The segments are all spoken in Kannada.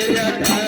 ಜಯ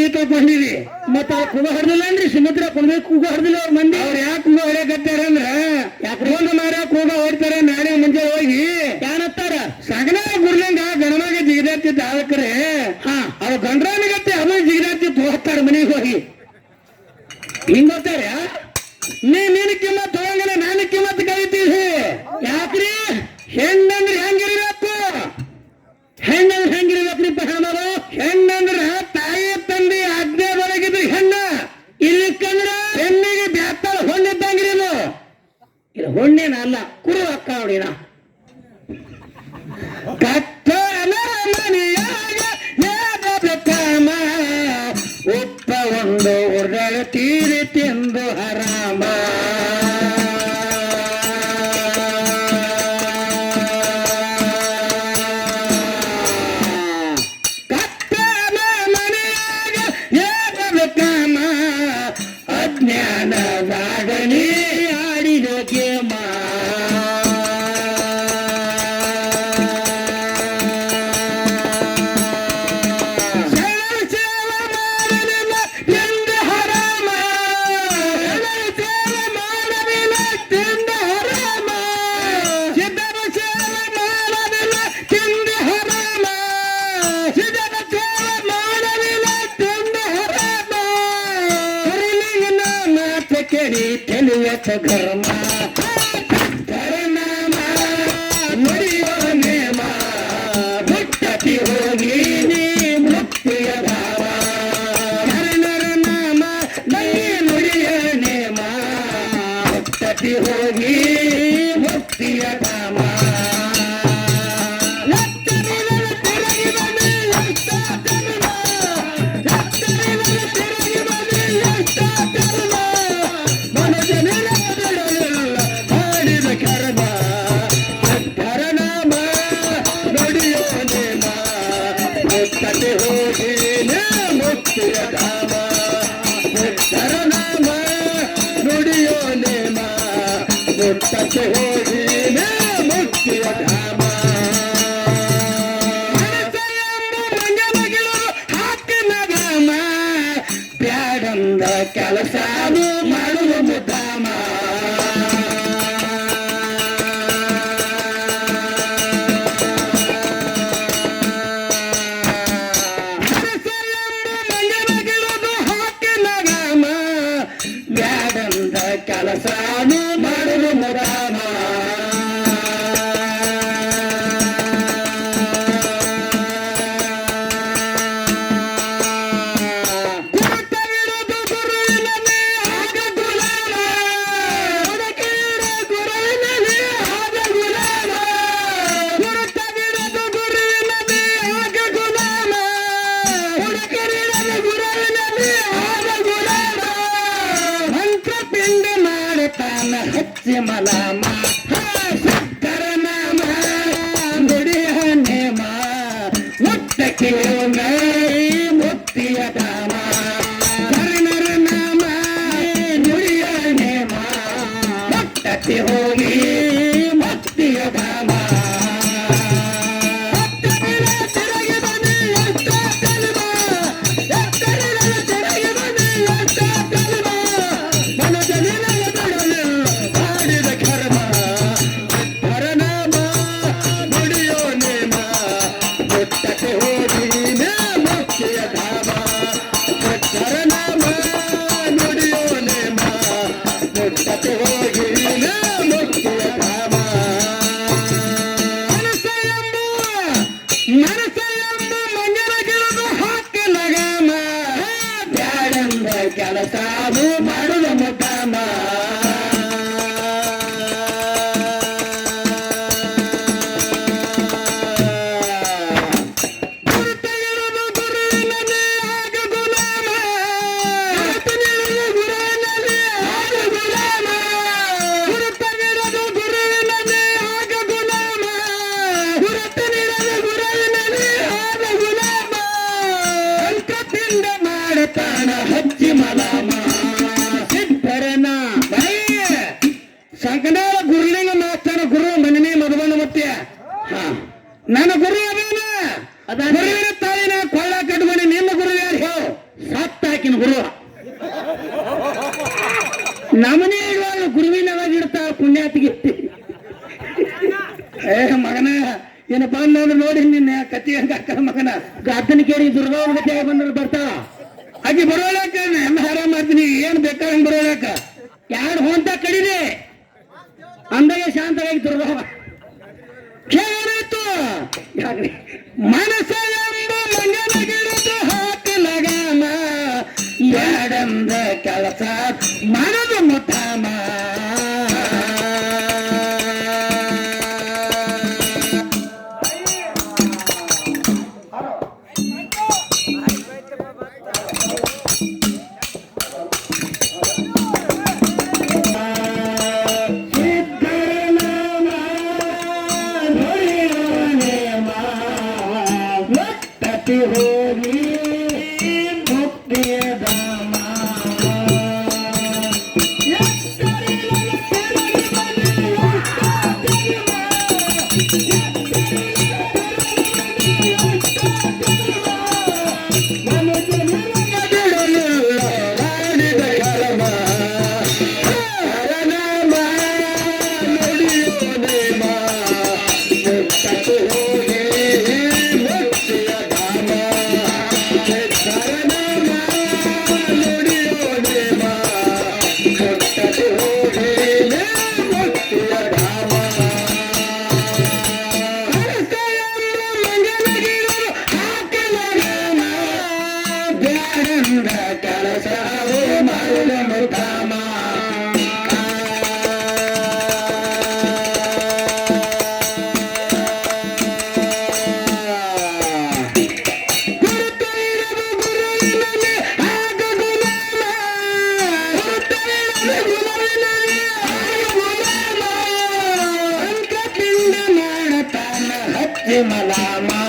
ನೀವ್ ತಗೊಂಡಿವಿ ಮತ್ತ ಕುಗ ಹಡ್ದಿಲ್ಲ ಅನ್ರಿ ಸುಮಿತ್ರ ಕುಣಬೇಕು ಕುಗ ಹಡ್ದಿಲ್ಲ ಅವ್ರ ಮಂದಿ. ಅವ್ರ ಯಾಕೆ ಕುಗ ಹೊಡೆಯಕತ್ತಾರ ಅಂದ್ರ ತಿಂದು ಹರಾಮ. Yeah. আছে ಸಿಮಲಾಮ ಶಂಕರ ನಾಮ. ನುಡಿಯ ನೇಮ ಮುತ್ತಕ್ಕೆ ಮುತ್ತಿಯ ಧಾಮ ಕರ್ಣರ ನಾಮ. ನುಡಿಯ ನೇಮ ಮುತ್ತಕ್ಕೆ ಹೋ my life. मला मा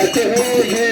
करते हुए ये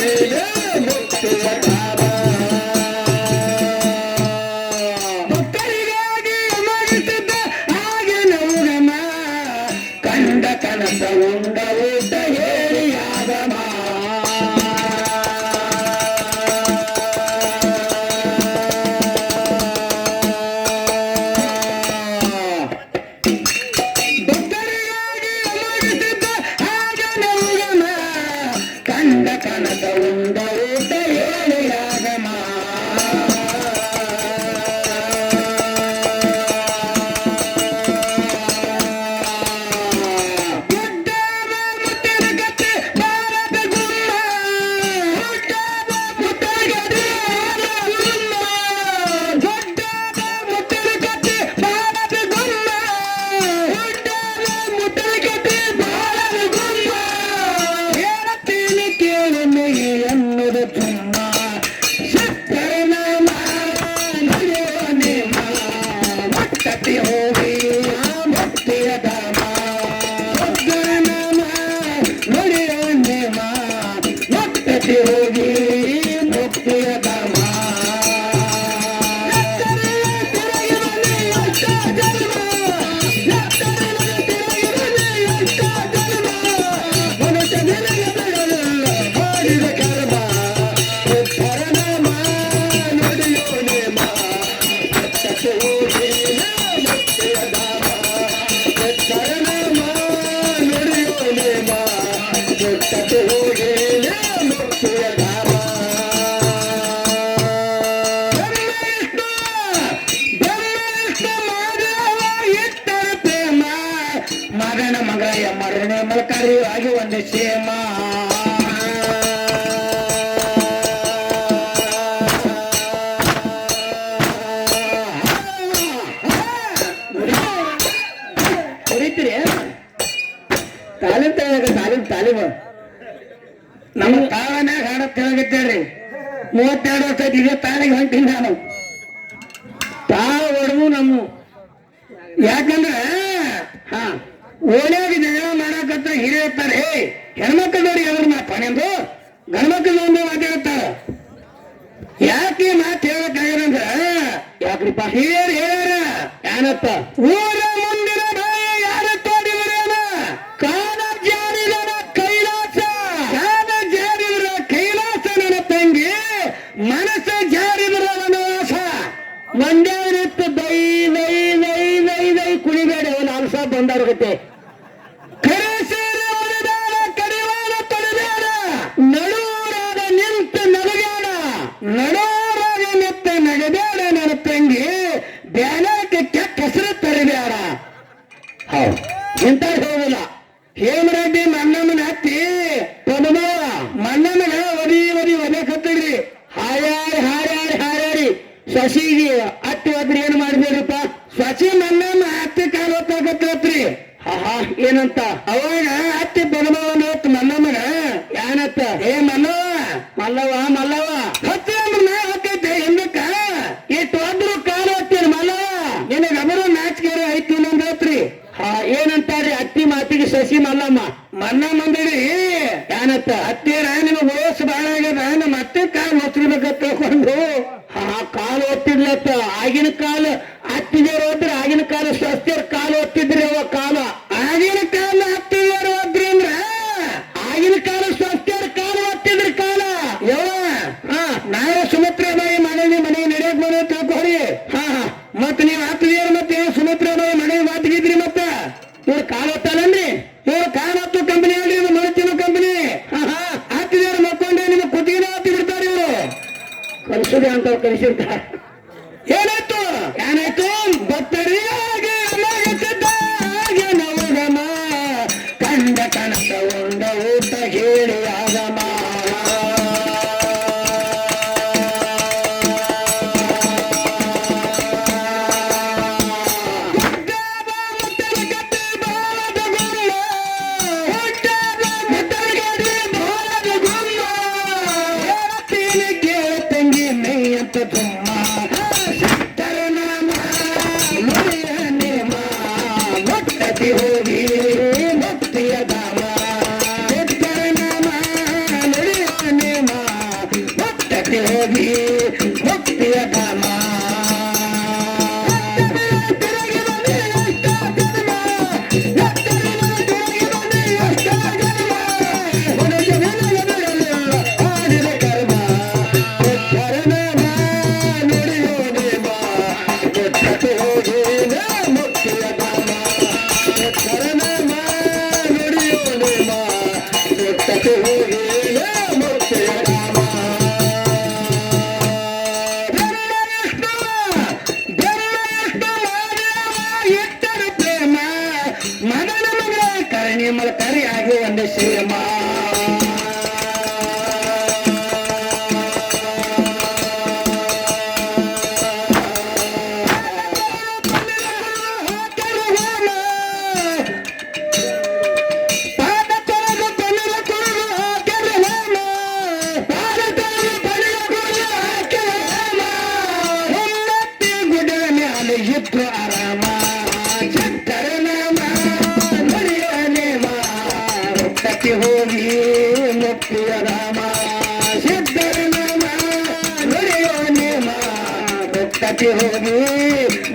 ಯಾಕಂದ್ರ, ಹಾ, ಓಣ್ಯಾಗ ಜಗಳ ಮಾಡಾಕತ್ರ ಹಿರಿಯರ್ತಾರ ಹೇ ಹೆಣ್ಮಕ್ಳದವ್ರು ಯಾವ್ದ್ರ ಮಾತ ನಿಂದು? ಗಂಡ್ಮಕ್ಳದೊಂದು ಮಾತಾಡುತ್ತಾರ ಯಾಕೆ ಮಾತು ಹೇಳ್ಬೇಕಾಗಿರಂದ್ರ ಯಾಕ್ರಿಪ್ಪ, ಹಿರಿಯರು ಹೇಳ್ಯಾರ ಏನಪ್ಪ ಊರ ಇಂತ ಹೇಳಲ್ಲ ಹೇಮರೆಡ್ಡಿ ಮಣ್ಣಮ್ಮನ ಹತ್ತಿ ಪ್ರಭುಮ ಮಣ್ಣಮ್ಮನ ಒದಿ ಒದಿ ಒದೆ ಕತ್ತಡ್ರಿ ಹಾರ್ಯಾರಿ ಹಾರ್ಯಾರಿ ಹಾರ್ಯಾರಿ ಶಶಿಗೆ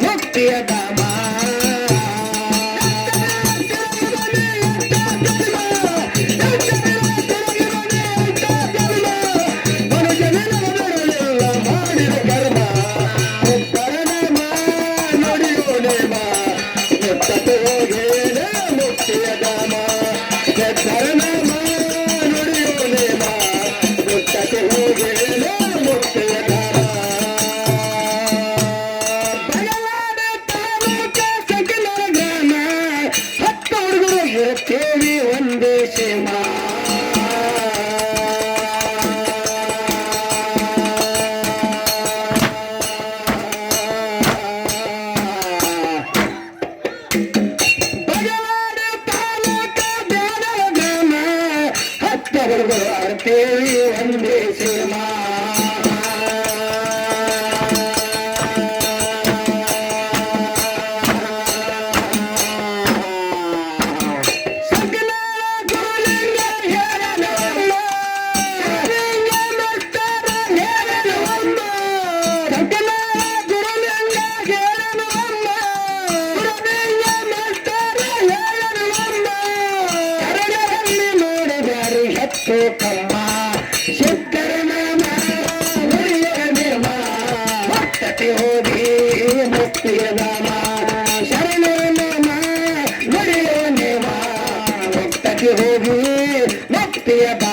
முத்தியதமா ಹತ್ತು ಹುಡುಗರು ಆಡ್ತೇವೆ ಒಂದೇ Make you heavy, make you be a